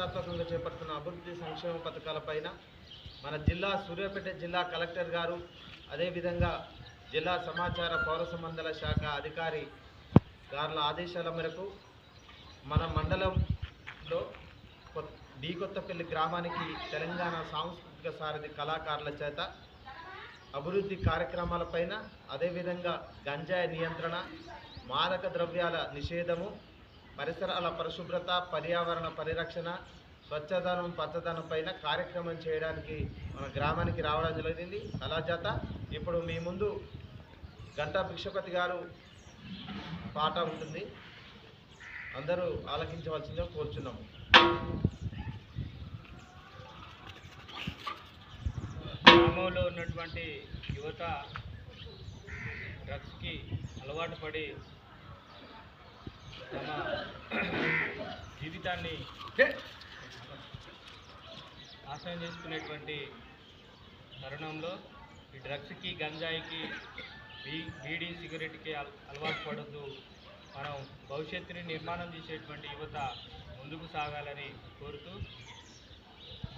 ప్రతిష్టాత్మకంగా చేపడుతున్న అభివృద్ధి సంక్షేమ పథకాలపైన మన జిల్లా సూర్యాపేట జిల్లా కలెక్టర్ గారు అదేవిధంగా జిల్లా సమాచార పౌర సంబంధాల శాఖ అధికారి గారుల ఆదేశాల మేరకు మన మండలంలో కొత్- డి కొత్తపల్లి గ్రామానికి తెలంగాణ సాంస్కృతిక సారథి కళాకారుల చేత అభివృద్ధి కార్యక్రమాలపైన అదేవిధంగా గంజాయి నియంత్రణ మాదక ద్రవ్యాల నిషేధము పరిసరాల పరిశుభ్రత పర్యావరణ పరిరక్షణ స్వచ్ఛదనం పచ్చదనం పైన కార్యక్రమం చేయడానికి మన గ్రామానికి రావడం జరిగింది. అలా చేత ఇప్పుడు మీ ముందు గంటా భిక్షపతి గారు పాట ఉంటుంది. అందరూ ఆలకించవలసిందిగా కోరుచున్నాము గ్రామంలో ఉన్నటువంటి యువత డ్రగ్స్కి అలవాటు పడి తమ జీవితాన్ని నాశనం చేసుకునేటువంటి తరుణంలో ఈ డ్రగ్స్కి గంజాయికి బీ బీడీ సిగరెట్కి అల- అలవాటు పడద్దు. మనం భవిష్యత్తుని నిర్మాణం చేసేటువంటి యువత ముందుకు సాగాలని కోరుతూ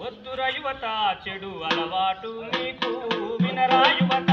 వద్దుర యువత చెడు అలవాటు మీకు వినరా యువత